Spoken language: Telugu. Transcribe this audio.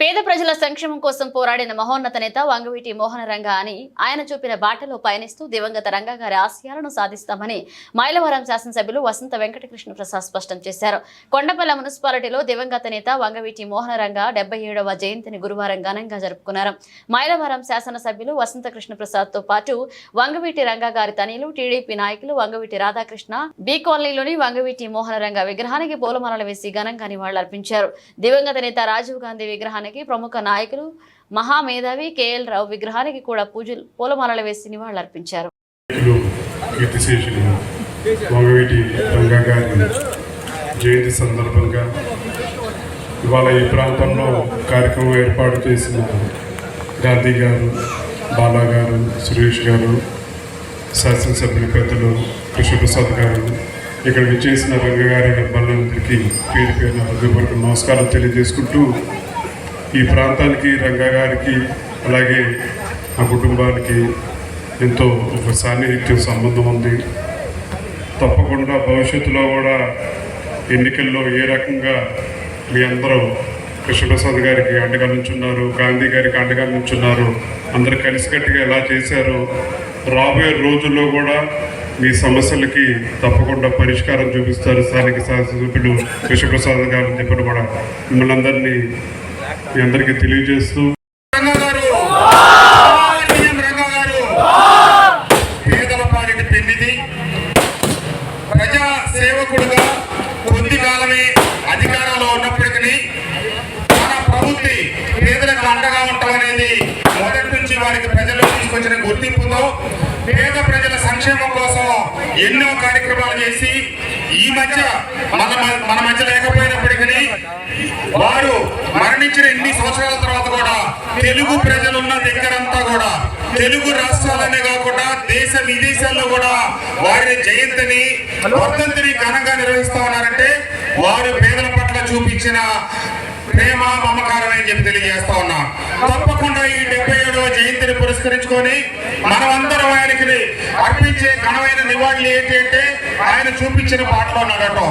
పేద ప్రజల సంక్షేమం కోసం పోరాడిన మహోన్నత నేత వంగవీటి మోహన రంగ అని ఆయన చూపిన బాటలో పయనిస్తూ దివంగత రంగా గారి ఆశయాలను సాధిస్తామని మైలవరం శాసనసభ్యులు వసంత వెంకటకృష్ణ ప్రసాద్ స్పష్టం చేశారు. కొండపల్ల మున్సిపాలిటీలో దివంగత నేత వంగవీటి మోహన రంగ డెబ్బై ఏడవ జయంతిని గురువారం ఘనంగా జరుపుకున్నారు. మైలవరం శాసనసభ్యులు వసంత కృష్ణ ప్రసాద్తో పాటు వంగవీటి రంగా గారి తనయులు టీడీపీ నాయకులు వంగవీటి రాధాకృష్ణ బీ కాలనీలోని వంగవీటి మోహన రంగ విగ్రహానికి పూలమాలలు వేసి ఘనంగా నివాళులర్పించారు. దివంగత నేత రాజీవ్ గాంధీ విగ్రహానికి ప్రముఖ నాయకులు మహామేధావి కేఎల్ రావు విగ్రహానికి కూడా పూజలు పూలమాలలు వేసి నివాళులు అర్పించారు. జయంతి సందర్భంగా ఇవాళ ఈ ప్రాంతంలో కార్యక్రమం ఏర్పాటు చేసిన గాంధీ గారు బాలా గారు సురేష్ గారు శాసనసభ్యుల పెద్దలు కృష్ణప్రసాద్ గారు ఇక్కడ విచ్చేసిన రంగ గారి బంధువులందరికీ పేరు పేరున హృదయపూర్వక నమస్కారం తెలియజేసుకుంటూ ఈ ప్రాంతానికి రంగా గారికి అలాగే ఆ కుటుంబానికి ఎంతో ఒక సాన్నిహిత్యం సంబంధం ఉంది. తప్పకుండా భవిష్యత్తులో కూడా ఎన్నికల్లో ఏ రకంగా మీ అందరూ కృష్ణప్రసాద్ గారికి అండగా నుంచున్నారు గాంధీ గారికి అండగా నుంచున్నారు అందరూ కలిసికట్టుగా ఎలా చేశారో రాబోయే రోజుల్లో కూడా మీ సమస్యలకి తప్పకుండా పరిష్కారం చూపిస్తారు. స్థానిక శాసనసభ్యులు కృష్ణప్రసాద్ గారు చెప్పిన కూడా మిమ్మల్ని అందరినీ మీ అందరికీ తెలియజేస్తూ రంగా పేదల పాలిటి పెన్నిది ప్రజా సేవకుడుగా కొద్ది కాలమే అధికారంలో ఉన్నప్పటికీ మన ప్రవృత్తి పేదలకు అండగా ఉంటామనేది మొదటి నుంచి వారికి ప్రజలు తీసుకొచ్చిన గుర్తింపుతో పేద ప్రజల సంక్షేమం కోసం ఎన్నో కార్యక్రమాలు చేసి ఈ మధ్య మన మన మధ్య లేకపోయినప్పటికీ వారు మరణించిన ఎన్ని సంవత్సరాల తర్వాత కూడా తెలుగు ప్రజలున్న దగ్గరంతా కూడా తెలుగు రాష్ట్రాలనే కాకుండా దేశ విదేశాల్లో కూడా వారి జయంతిని వర్ధంతిని ఘనంగా నిర్వహిస్తా ఉన్నారంటే వారు పేదల పట్ల చూపించిన ప్రేమ మమకారం అని చెప్పి తెలియజేస్తా ఉన్నా. తప్పకుండా ఈ డెబ్బై ఏడవ జయంతిని పురస్కరించుకొని మనమందరం ఆయనకి అర్పించే ఘనమైన నివాళులు ఏంటి అంటే ఆయన చూపించిన పాటలో నడటం